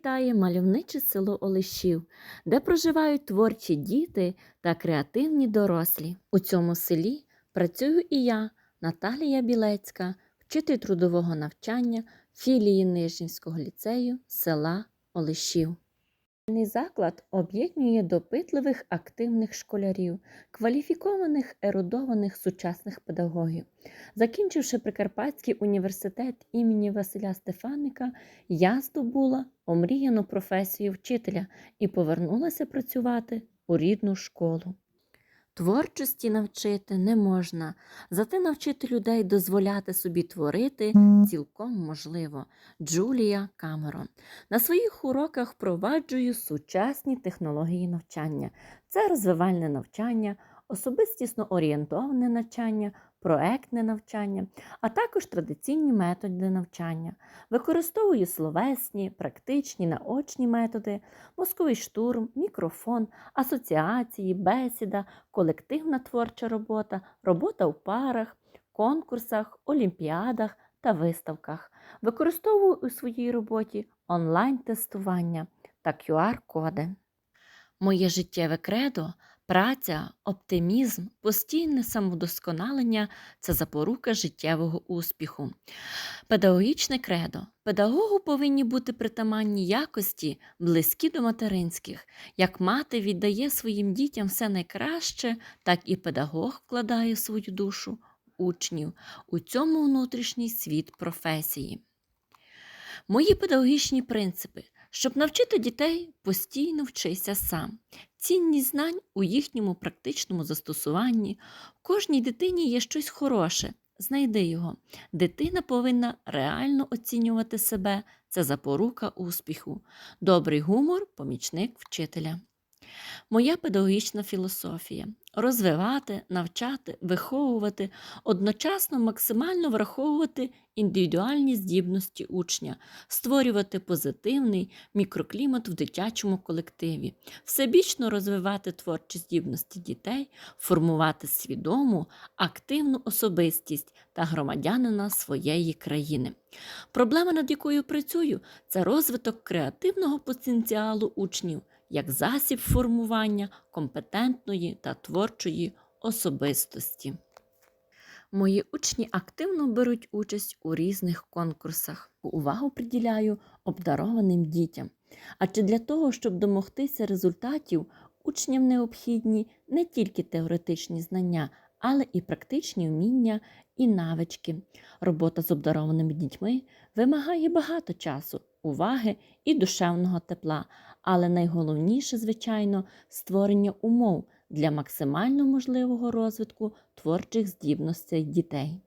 вітає мальовниче село Олешів, де проживають творчі діти та креативні дорослі. У цьому селі працюю і я, Наталія Білецька, вчитель трудового навчання філії Нижнівського ліцею села Олешів. Навчальний заклад об'єднує допитливих активних школярів, кваліфікованих ерудованих сучасних педагогів. Закінчивши Прикарпатський університет імені Василя Стефаника, я здобула омріяну професію вчителя і повернулася працювати у рідну школу. Творчості навчити не можна, зате навчити людей дозволяти собі творити цілком можливо. Джулія Камерон. На своїх уроках впроваджую сучасні технології навчання. Це розвивальне навчання, особистісно орієнтоване навчання, проектне навчання, а також традиційні методи навчання. Використовую словесні, практичні, наочні методи, мозковий штурм, мікрофон, асоціації, бесіда, колективна творча робота, робота в парах, конкурсах, олімпіадах та виставках. Використовую у своїй роботі онлайн-тестування та QR-коди. Моє життєве кредо Праця, оптимізм, постійне самовдосконалення це запорука життєвого успіху. Педагогічне кредо. Педагогу повинні бути притаманні якості, близькі до материнських. Як мати віддає своїм дітям все найкраще, так і педагог вкладає свою душу учнів у цьому внутрішній світ професії. Мої педагогічні принципи. Щоб навчити дітей, постійно вчися сам. Цінність знань у їхньому практичному застосуванні. В кожній дитині є щось хороше. Знайди його. Дитина повинна реально оцінювати себе. Це запорука успіху. Добрий гумор помічник вчителя. Моя педагогічна філософія розвивати, навчати, виховувати, одночасно максимально враховувати індивідуальні здібності учня, створювати позитивний мікроклімат в дитячому колективі, всебічно розвивати творчі здібності дітей, формувати свідому, активну особистість та громадянина своєї країни. Проблема, над якою працюю, це розвиток креативного потенціалу учнів як засіб формування компетентної та творчої особистості. Мої учні активно беруть участь у різних конкурсах. Увагу приділяю обдарованим дітям. Адже для того, щоб домогтися результатів, учням необхідні не тільки теоретичні знання, але і практичні вміння і навички. Робота з обдарованими дітьми вимагає багато часу, уваги і душевного тепла, але найголовніше, звичайно, створення умов для максимально можливого розвитку творчих здібностей дітей.